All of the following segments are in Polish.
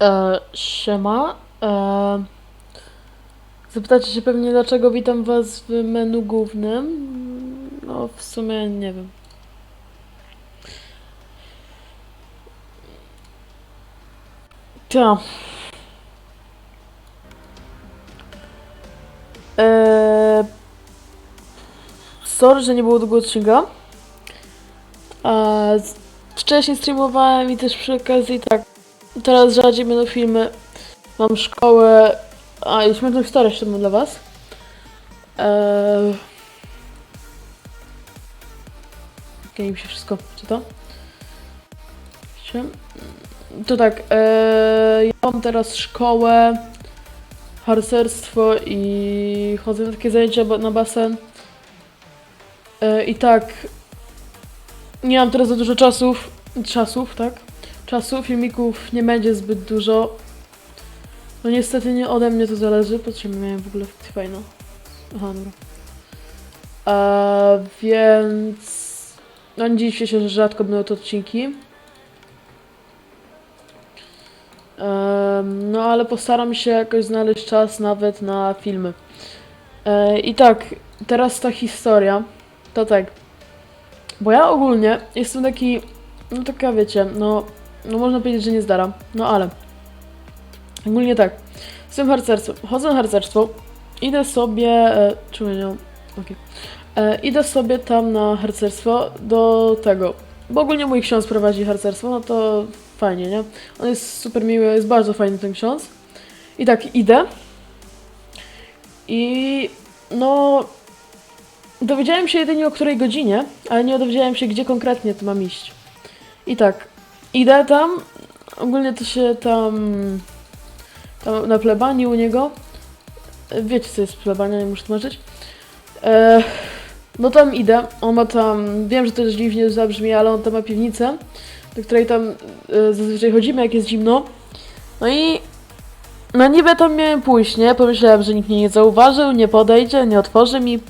E, siema. E, zapytacie się pewnie, dlaczego witam was w menu głównym. No, w sumie nie wiem. Ta. E, sorry, że nie było długo odcinka. Wcześniej streamowałem i też przy okazji tak Teraz rzadziej będą filmy. Mam szkołę. A, i śmieszną historię jeszcze mam dla was. Eee... Okej, mi się wszystko czyta. To tak, eee, ja mam teraz szkołę, harcerstwo i chodzę na takie zajęcia na basen. Eee, I tak, nie mam teraz za dużo czasów, czasów, tak? Czasu. Filmików nie będzie zbyt dużo. No niestety nie ode mnie to zależy. Po czym miałem w ogóle fajną. Aha, dobra. E, więc... No nie dziwię się, że rzadko będą to odcinki. No ale postaram się jakoś znaleźć czas nawet na filmy. E, I tak, teraz ta historia. To tak. Bo ja ogólnie jestem taki... No taka wiecie, no no można powiedzieć, że nie zdaram. No ale. Ogólnie tak. Jestem harcerstwem. Chodzę na harcerstwo. Idę sobie. E, czemu nie? Okej. E, idę sobie tam na harcerstwo do tego. Bo ogólnie mój ksiądz prowadzi harcerstwo, no to fajnie, nie? On jest super miły, jest bardzo fajny ten ksiądz. I tak idę. I no. Dowiedziałem się jedynie o której godzinie, ale nie dowiedziałem się, gdzie konkretnie to mam iść. I tak, Idę tam, ogólnie to się tam, tam na plebanii u niego, wiecie co jest plebania, nie muszę tłumaczyć, e, no tam idę, on ma tam, wiem, że to dziwnie zabrzmi, ale on tam ma piwnicę, do której tam e, zazwyczaj chodzimy, jak jest zimno, no i no niby tam miałem pójść, nie, pomyślałem, że nikt mnie nie zauważył, nie podejdzie, nie otworzy mi,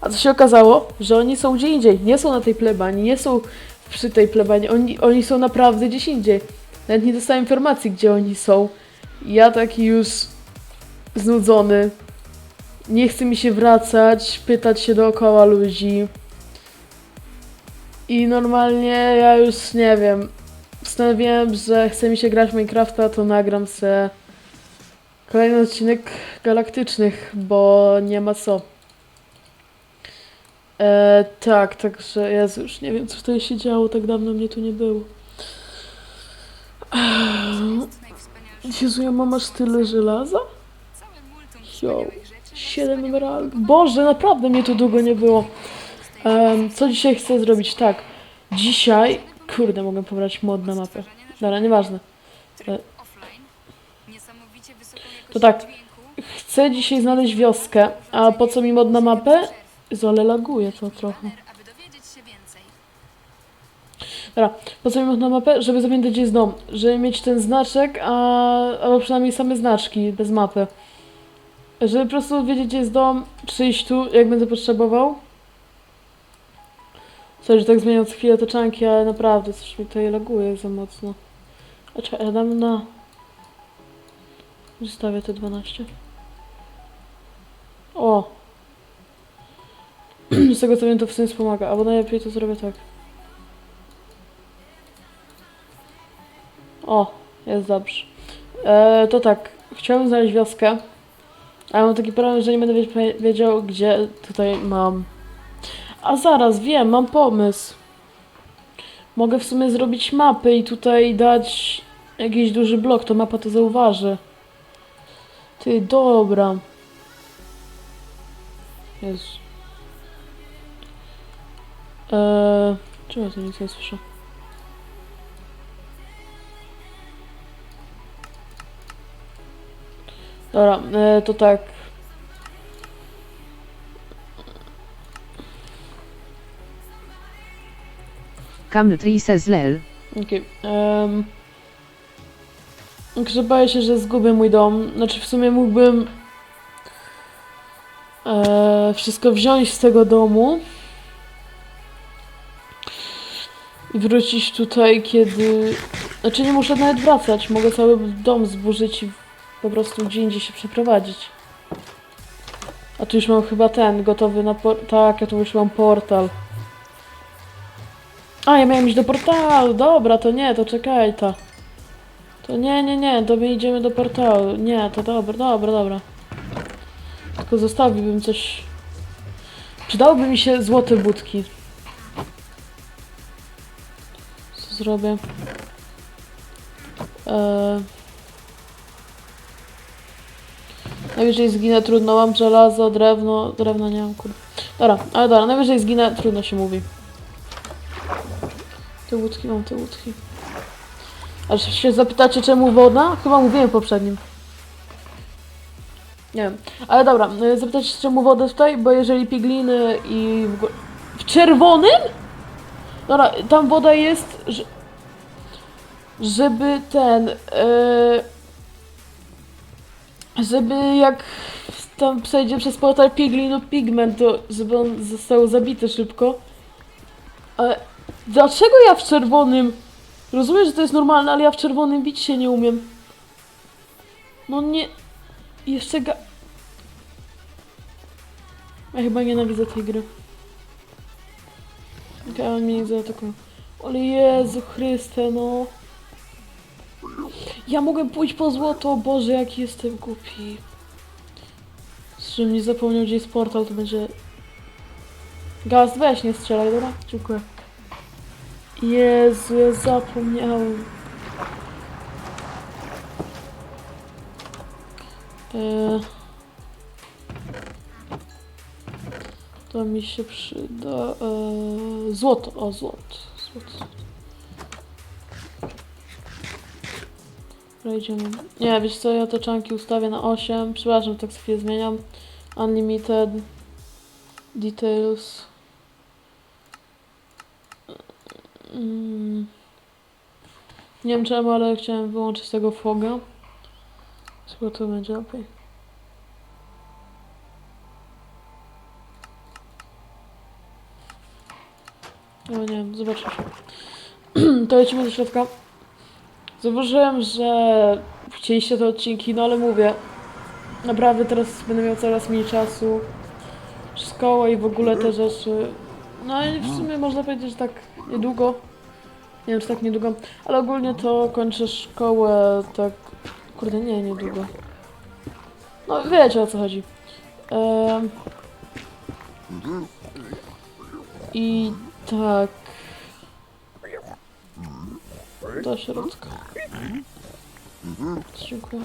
a co się okazało, że oni są gdzie indziej, nie są na tej plebanii, nie są przy tej plebanii. Oni, oni są naprawdę gdzieś indziej. Nawet nie dostałem informacji, gdzie oni są. Ja taki już znudzony. Nie chce mi się wracać, pytać się dookoła ludzi. I normalnie ja już nie wiem. Postanowiłem, że chce mi się grać w Minecrafta, to nagram se kolejny odcinek galaktycznych, bo nie ma co. E, tak, także Jezu, już nie wiem, co tutaj się działo, tak dawno mnie tu nie było. Eee, Jezu, ja mam aż tyle żelaza? Jo, 7 emeraldów. Boże, naprawdę mnie tu długo nie było. Em, co dzisiaj chcę zrobić? Tak, dzisiaj... Kurde, mogę pobrać mod na mapę. Dobra, nieważne. E, To tak. Chcę dzisiaj znaleźć wioskę, a po co mi mod na mapę? Ale laguje to trochę. aby dowiedzieć się więcej. Dobra, można mapę? Żeby zapamiętać gdzie jest dom. Żeby mieć ten znaczek, a, albo przynajmniej same znaczki, bez mapy. Żeby po prostu wiedzieć gdzie jest dom, przyjść tu, jak będę potrzebował. Sorry, że tak zmieniam co chwilę taczanki, ale naprawdę coś mi tutaj laguje za mocno. A czekaj, ja dam na... Zostawię te 12. O! Z tego co wiem to w sumie pomaga, albo najlepiej to zrobię tak. O, jest dobrze. E, to tak, chciałem znaleźć wioskę, ale mam taki problem, że nie będę wie- wiedział, gdzie tutaj mam. A zaraz, wiem, mam pomysł. Mogę w sumie zrobić mapy i tutaj dać jakiś duży blok, to mapa to zauważy. Ty, dobra. Jezu. Eee, czemu ja tu nic nie słyszę? Dobra, e, to tak. Kamntrice zlel. Okej. Także boję się, że zgubię mój dom. Znaczy w sumie mógłbym e, wszystko wziąć z tego domu i wrócić tutaj, kiedy Znaczy nie muszę nawet wracać, mogę cały dom zburzyć i po prostu gdzie indziej się przeprowadzić. A tu już mam chyba ten, gotowy na por... Tak, ja tu już mam portal. A, ja miałem iść do portalu, dobra, to nie, to czekaj, to. To nie, nie, nie, to my idziemy do portalu. Nie, to dobra, dobra, dobra. Tylko zostawiłbym coś... Przydałoby mi się złote budki. Zrobię? Eee... Najwyżej zginę, trudno, mam żelazo, drewno, drewno nie mam, kurde. Dobra, ale dobra, najwyżej zginę, trudno się mówi. Te łódki, mam te łódki. Aż się zapytacie, czemu woda? Chyba mówiłem w poprzednim. Nie wiem. Ale dobra, y, zapytacie czemu wodę tutaj? Bo jeżeli pigliny i... W czerwonym? Dobra, tam woda jest, że, żeby ten... y, żeby jak tam przejdzie przez portal piglin lub pigment, to żeby on został zabity szybko. Ale dlaczego ja w czerwonym... Rozumiem, że to jest normalne, ale ja w czerwonym bić się nie umiem. No nie... Jeszcze ga... Ja chyba nienawidzę tej gry. Okej, on mnie nie zaatakuje. Ale Jezu Chryste, no. Ja mogę pójść po złoto, Boże, jaki jestem głupi. Żebym nie zapomniał, gdzie jest portal, to będzie... Gaz, weź, nie strzelaj, dobra? Dziękuję. Jezu, ja zapomniałem. Eee, to mi się przyda. Eee, złoto, o złoto. złoto. Dobra, idziemy. Nie, wiesz co, ja te czanki ustawię na 8. Przepraszam, tak chwilę zmieniam. Unlimited. Details. Mm. Nie wiem czemu, ale chciałem wyłączyć tego foga. Chyba to będzie lepiej. No nie wiem, zobaczysz. to lecimy do środka. Zauważyłem, że chcieliście te odcinki, no ale mówię, naprawdę teraz będę miał coraz mniej czasu. Szkoła i w ogóle te rzeczy. No i w sumie można powiedzieć, że tak niedługo. Nie wiem, czy tak niedługo, ale ogólnie to kończę szkołę tak. Kurde, nie, niedługo. No wiecie o co chodzi. Em, I tak. Do środka. Dziękuję.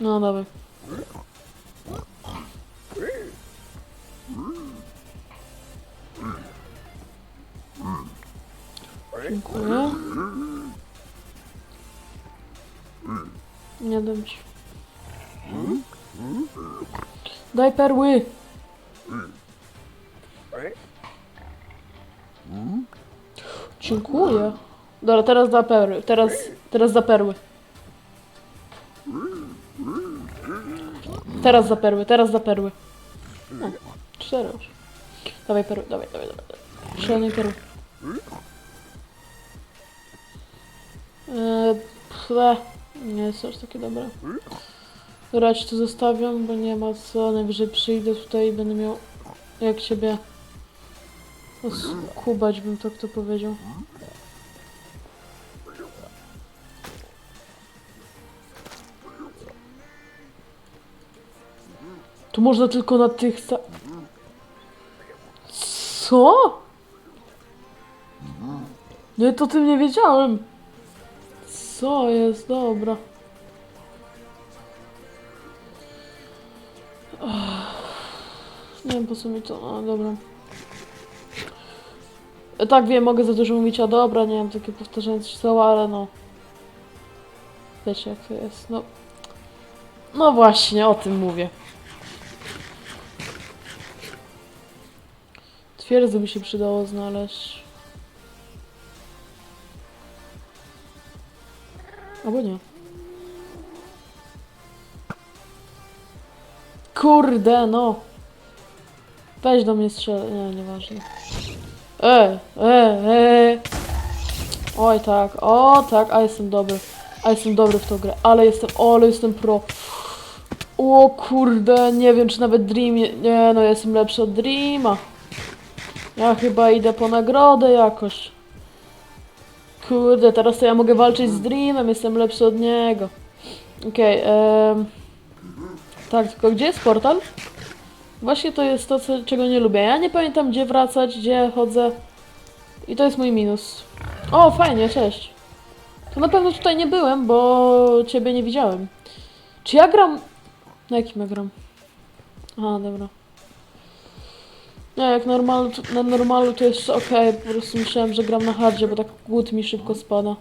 No dobra. Dziękuję. Nie dam ci. Daj perły. Dziękuję. Dobra, teraz da perły. Teraz, teraz za perły. Teraz za perły, teraz za perły. O, cztery już. Dawaj perły, dawaj, dawaj, dawaj. Szalonej perły. Eee. Nie jest aż takie dobre. Dobra, to zostawiam, bo nie ma co. Najwyżej przyjdę tutaj i będę miał jak ciebie skubać, bym to powiedział. Tu można tylko na tych. Co? Nie, to tym nie wiedziałem. Co jest? Dobra. Nie wiem po co mi to... No dobra. Tak wiem, mogę za dużo mówić, a dobra, nie wiem, takie powtarzające się słowa, ale no... Wiecie jak to jest, no... No właśnie, o tym mówię. Twierdzę by się przydało znaleźć. Albo nie. Kurde, no. Weź do mnie strzel... Nie, nieważne. E, e, e. Oj tak, o tak, a jestem dobry. A jestem dobry w tą grę, ale jestem, o, ale jestem pro. O kurde, nie wiem czy nawet Dream, nie no, jestem lepszy od Dreama. Ja chyba idę po nagrodę jakoś. Kurde, teraz to ja mogę walczyć z Dreamem, jestem lepszy od niego. Okej, em, tak, tylko gdzie jest portal? Właśnie to jest to, co, czego nie lubię. Ja nie pamiętam gdzie wracać, gdzie chodzę. I to jest mój minus. O, fajnie, cześć. To na pewno tutaj nie byłem, bo ciebie nie widziałem. Czy ja gram... Na jakim ja gram? A, dobra. Nie, jak normal, na normalu to jest ok, po prostu myślałem, że gram na hardzie, bo tak głód mi szybko spada.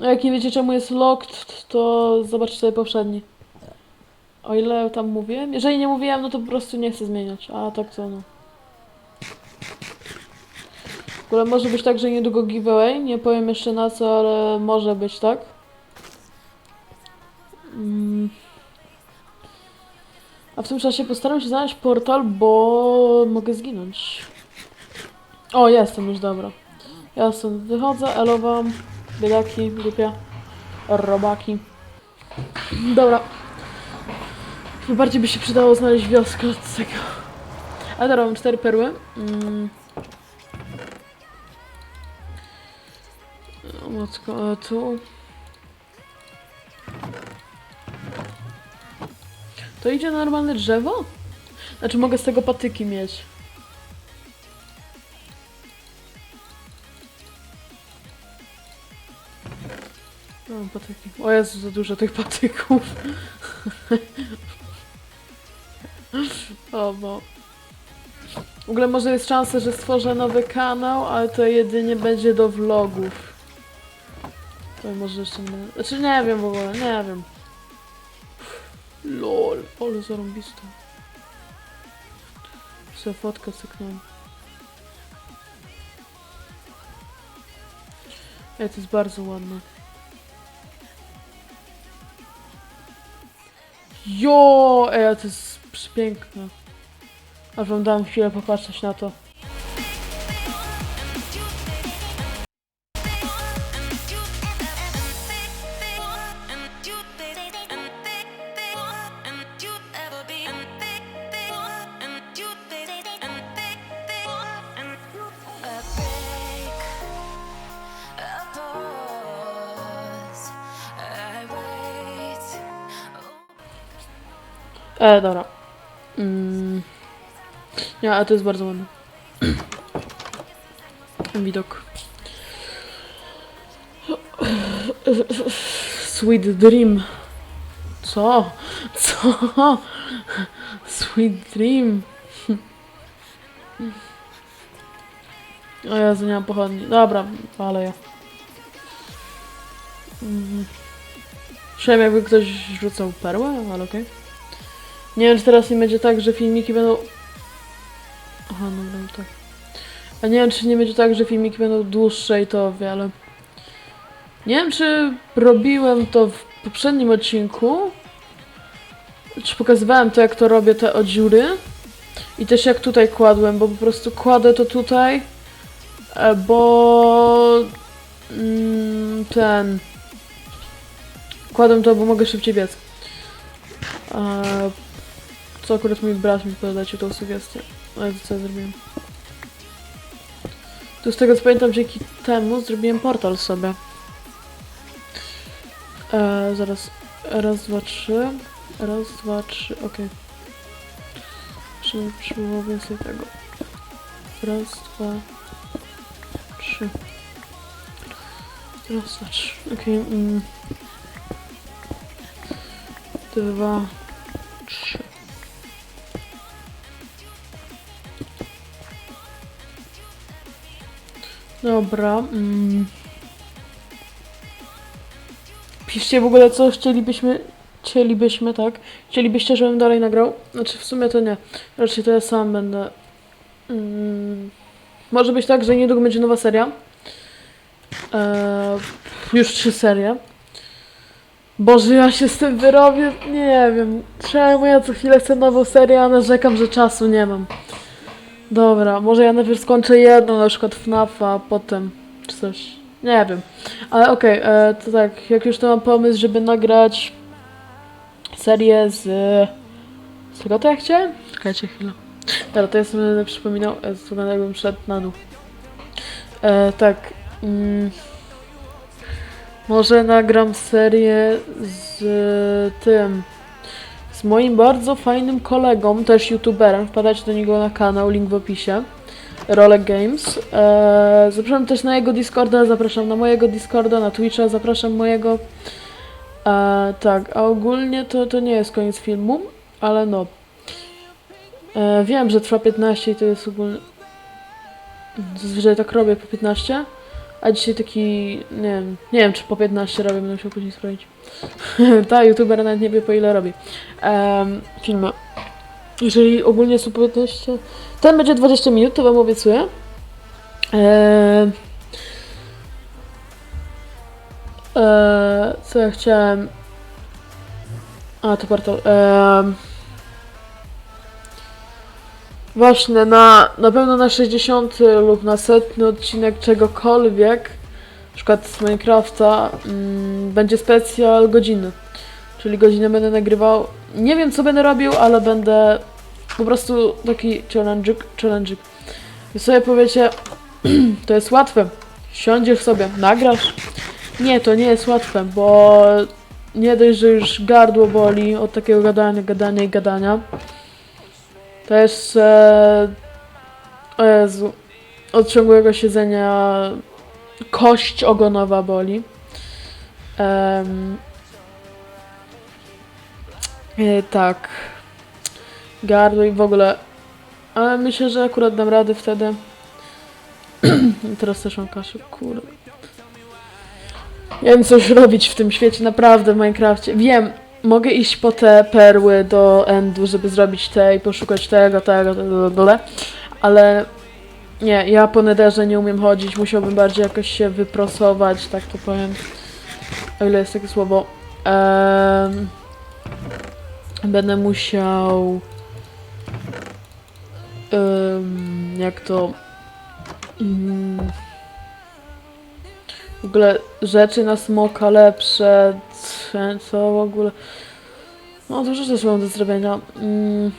Jak nie wiecie czemu jest locked, to zobaczcie sobie poprzedni. O ile tam mówiłem? Jeżeli nie mówiłem, no to po prostu nie chcę zmieniać. A tak to no. W ogóle może być tak, że niedługo giveaway. Nie powiem jeszcze na co, ale może być tak. Mm. A w tym czasie postaram się znaleźć portal, bo mogę zginąć. O, jestem już, dobra. Ja stąd wychodzę, elowam, biedaki, głupia, robaki. Dobra. Bardziej by się przydało znaleźć wioskę od tego. A dobra, mam cztery perły. Mm. O matko, a tu... To idzie normalne drzewo? Znaczy mogę z tego patyki mieć. Mam patyki. O Jezu, za dużo tych patyków. o bo. W ogóle może jest szansa, że stworzę nowy kanał, ale to jedynie będzie do vlogów. To może jeszcze nie... Znaczy nie wiem w ogóle, nie wiem. LOL, ale zarąbista. Sobie fotkę cyknąłem. Ej, to jest bardzo ładne. Jo, ej, to jest przepiękne. Aż wam dałem chwilę popatrzeć na to. E, dobra. Nie, ale to jest bardzo ładne. Widok. Sweet Dream. Co? Co? Sweet Dream. O Jezu, nie mam pochodni. Dobra, ale ja. Mhm. Jakby ktoś rzucał perłę, ale okej. Nie wiem, czy teraz nie będzie tak, że filmiki będą... A nie wiem, czy nie będzie tak, że filmiki będą dłuższe i to wiele. Nie wiem, czy robiłem to w poprzednim odcinku. Czy pokazywałem to, jak to robię, te odziury. I też jak tutaj kładłem, bo po prostu kładę to tutaj, e, bo... Mm, ten... Kładłem to, bo mogę szybciej biec. A, co akurat mój brat mi podać tą sugestię. Ale to co ja zrobiłem? Tu z tego co pamiętam, dzięki temu zrobiłem portal sobie. E, zaraz. Raz, dwa, trzy. Raz, dwa, trzy. Okay. Przybyło więcej tego. Raz, dwa, trzy. Raz, dwa, trzy. Okay, mm. Dwa, Dobra. Mm. Piszcie w ogóle, co chcielibyśmy, chcielibyśmy, tak? Chcielibyście, żebym dalej nagrał? Znaczy, w sumie to nie. Raczej to ja sam będę. Mm. Może być tak, że niedługo będzie nowa seria. Eee, już trzy serie. Boże, ja się z tym wyrobię. Nie wiem. Czemu ja co chwilę chcę nową serię, a narzekam, że czasu nie mam. Dobra, może ja najpierw skończę jedną, na przykład FNAF-a, a potem czy coś. Nie wiem. Ale okej, e, to tak, jak już to mam pomysł, żeby nagrać serię z... Z czego to ja chciałem? Czekajcie chwilę. Dobra, to ja sobie będę przypominał, tego jakbym szedł na dół. E, tak. Mm, może nagram serię z tym. Moim bardzo fajnym kolegą, też youtuberem. Wpadajcie do niego na kanał, link w opisie. Rolek Games. E, zapraszam też na jego Discorda, zapraszam na mojego Discorda, na Twitcha, zapraszam mojego. E, tak, a ogólnie to, to nie jest koniec filmu, ale no. E, wiem, że trwa 15 i to jest ogólnie. Zazwyczaj tak robię po 15, a dzisiaj taki, nie wiem, nie wiem czy po 15 robię, będę musiał później sprawdzić. Ta youtuber nawet nie wie po ile robi em, filmy. Jeżeli ogólnie są po 15, ten będzie 20 minut, to wam obiecuję. Em, e, co ja chciałem? A, to portal. Em, Właśnie, na, na pewno na 60 lub na setny odcinek czegokolwiek, na przykład z Minecrafta, mm, będzie specjal godziny. Czyli godzinę będę nagrywał. Nie wiem co będę robił, ale będę po prostu taki challenge'ik, challenge'ik. I sobie powiecie, to jest łatwe. Siądziesz sobie, nagrasz. Nie, to nie jest łatwe, bo nie dość, że już gardło boli od takiego gadania, gadania i gadania. To jest e, o Jezu, od ciągłego siedzenia kość ogonowa boli. Em, e, tak. Gardło i w ogóle. Ale myślę, że akurat dam radę wtedy. Teraz też mam kaszę, kurde. Ja wiem coś robić w tym świecie, naprawdę w Minecrafcie. Wiem, mogę iść po te perły do endu, żeby zrobić te i poszukać tego, tego, tego, tego, ale nie, ja po nederze nie umiem chodzić, musiałbym bardziej jakoś się wyprosować, tak to powiem. O ile jest takie słowo. Em, będę musiał. em, jak to. mm, w ogóle rzeczy na smoka lepsze. Co w ogóle. No dużo rzeczy mam do zrobienia. Mm.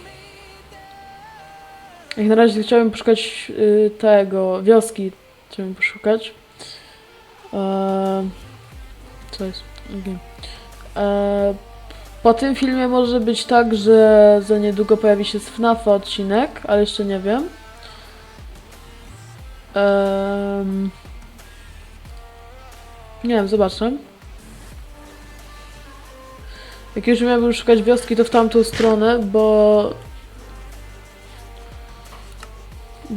Jak na razie chciałbym poszukać y, tego, wioski. Chciałbym poszukać. Eee, co jest? Okay. Eee, po tym filmie może być tak, że za niedługo pojawi się z FNAF odcinek, ale jeszcze nie wiem. Em, nie wiem, zobaczę. Jak już miałbym szukać wioski, to w tamtą stronę, bo...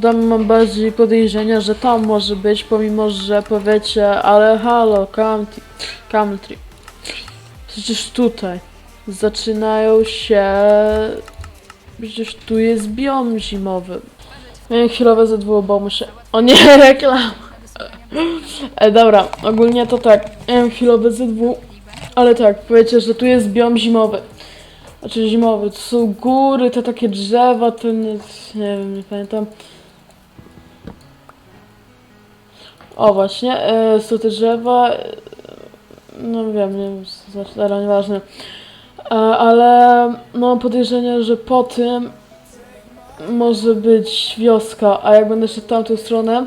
Tam mam bardziej podejrzenia, że tam może być, pomimo że powiecie, ale halo, Camty, Camtry. Przecież tutaj zaczynają się... Przecież tu jest biom zimowy. Miałem chwilowe ZW, bo muszę... O nie, reklam! E, dobra, ogólnie to tak, miałem chwilowe ZW, ale tak, powiecie, że tu jest biom zimowy. Znaczy zimowy, to są góry, te takie drzewa, ten... nie wiem, nie pamiętam. O właśnie, e, są te drzewa, e, no wiem, nie wiem, co znaczy, ale nieważne. E, ale mam podejrzenie, że po tym może być wioska, a jak będę szedł tamtą stronę,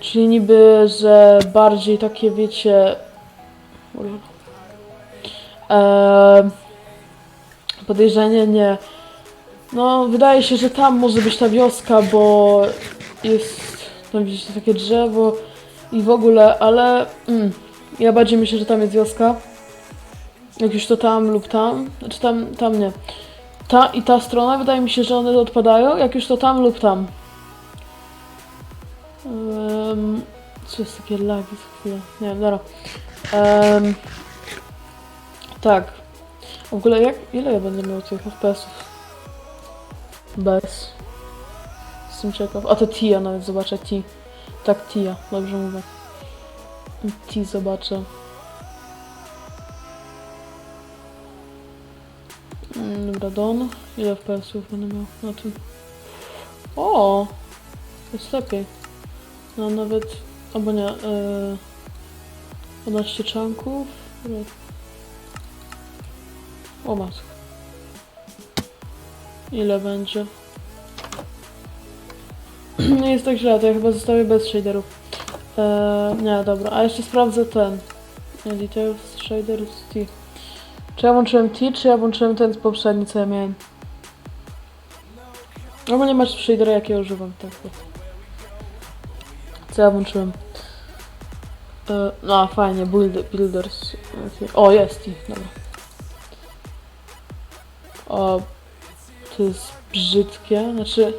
czyli niby, że bardziej takie wiecie... E, podejrzenie nie. No, wydaje się, że tam może być ta wioska, bo jest tam widzicie takie drzewo i w ogóle, ale mm, ja bardziej myślę, że tam jest wioska. Jak już to tam lub tam, znaczy tam, tam nie. Ta i ta strona, wydaje mi się, że one odpadają, jak już to tam lub tam. Um, co jest takie lagi za chwilę? Nie wiem, dobra. Em, tak. W ogóle jak, ile ja będę miał tych FPS-ów? Bez. Jestem ciekaw. A to Tia nawet zobaczę, T. Tak, Tia, dobrze mówię. T zobaczę. Mm, Dobra, Don. Ile FPS-ów będę miał na tym? O! Jest lepiej. No nawet... Albo nie, yy... 12 czanków. O matko. Ile będzie? Nie jest tak źle, to ja chyba zostawię bez shaderów. Eee, nie, dobra, a jeszcze sprawdzę ten. Details, shaders, T. Czy ja włączyłem T, czy ja włączyłem ten poprzedni, co ja miałem? Albo nie masz shadera, jakie ja używam, tak. Co ja włączyłem? E, no, fajnie, build, builders. O, jest i, dobra. O, to jest brzydkie, znaczy...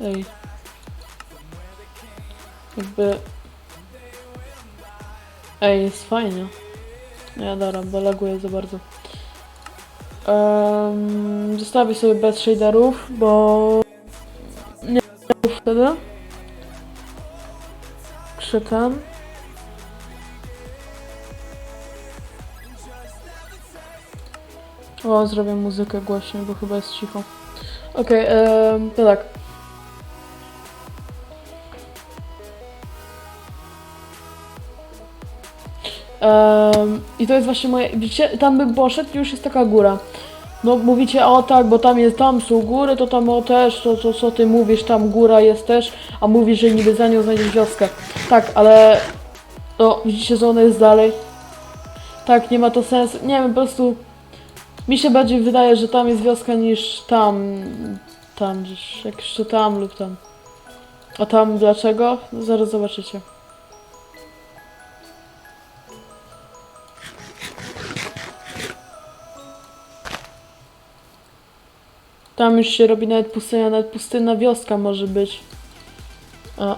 Ej. Jakby... Ej, jest fajnie. Nie, dobra, bo laguje za bardzo. Um, zostawię sobie bez shaderów, bo... Nie wtedy. Krzytam. O, zrobię muzykę głośniej, bo chyba jest cicho. Okej, em, to tak. Em, I to jest właśnie moje. Widzicie, tam bym poszedł już jest taka góra. No mówicie, o tak, bo tam jest, tam są góry, to tam o też, to, to co ty mówisz, tam góra jest też, a mówisz, że niby za nią znajdziesz wioskę. Tak, ale no widzicie, że ona jest dalej. Tak, nie ma to sensu, nie wiem, po prostu mi się bardziej wydaje, że tam jest wioska niż tam, tam gdzieś, jak jeszcze tam lub tam. A tam dlaczego? No, zaraz zobaczycie. Tam już się robi nawet pustynia, nawet pustynna wioska może być. A,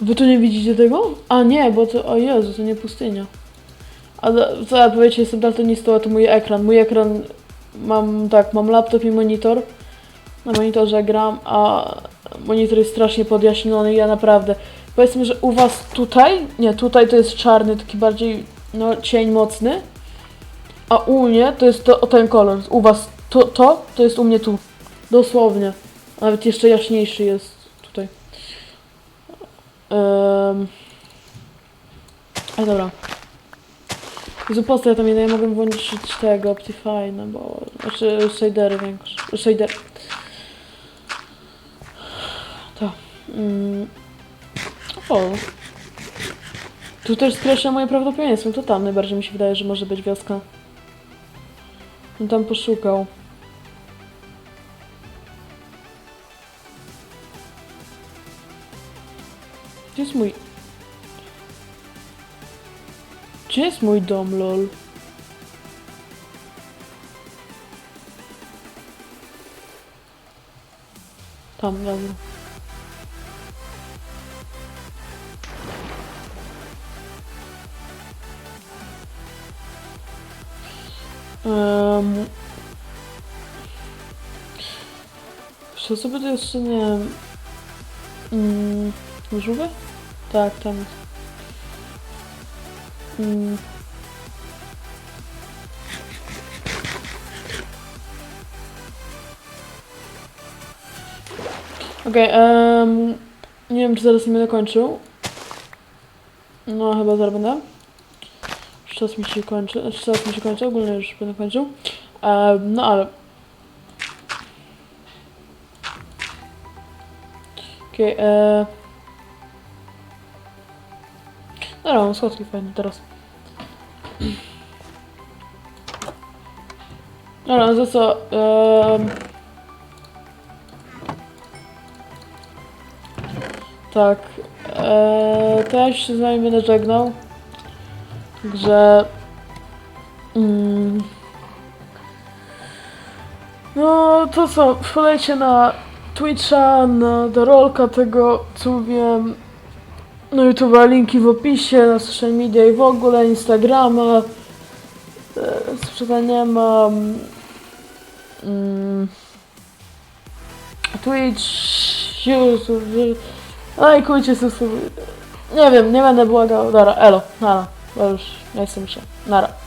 wy tu nie widzicie tego? A nie, bo to, o Jezu, to nie pustynia. A za- co ja powiecie, jestem daltonistą, a to mój ekran. Mój ekran, mam tak, mam laptop i monitor. Na monitorze gram, a monitor jest strasznie podjaśniony ja naprawdę... Powiedzmy, że u was tutaj, nie, tutaj to jest czarny, taki bardziej, no, cień mocny. A u mnie to jest to, o ten kolor. U was to, to, to jest u mnie tu. Dosłownie. Nawet jeszcze jaśniejszy jest tutaj. Um. A dobra. Co ja tam nie ja mogę włączyć tego Optifine, bo... Znaczy shadery większe. Shader. To. Mm. O. Tu też skreśla moje prawdopodobieństwo. To tam najbardziej mi się wydaje, że może być wioska. On tam poszukał. Mój dom, lol? Tam, dobra. Co sobie to jeszcze nie wiem. Mm? Tak, tam jest. Okej, em, nie wiem czy zaraz nie będę kończył. No chyba zaraz będę. Już czas mi się kończy, czas mi się kończy, ogólnie już będę kończył. Em, no ale... Okej, e... Dobra, mam schodki fajne teraz. Dobra, no to co? em, Tak. E, to ja się z wami będę żegnał. Także... Mm, no to co? Wpadajcie na Twitcha, na Darolka, tego co wiem. No YouTube'a, linki w opisie, na social media i w ogóle, Instagrama. E, Sprzedania mam. Mm, Twitch, YouTube. Lajkujcie, subskrybujcie. Nie wiem, nie będę błagał. Dobra, elo, nara. Bo już nie mi się. Nara.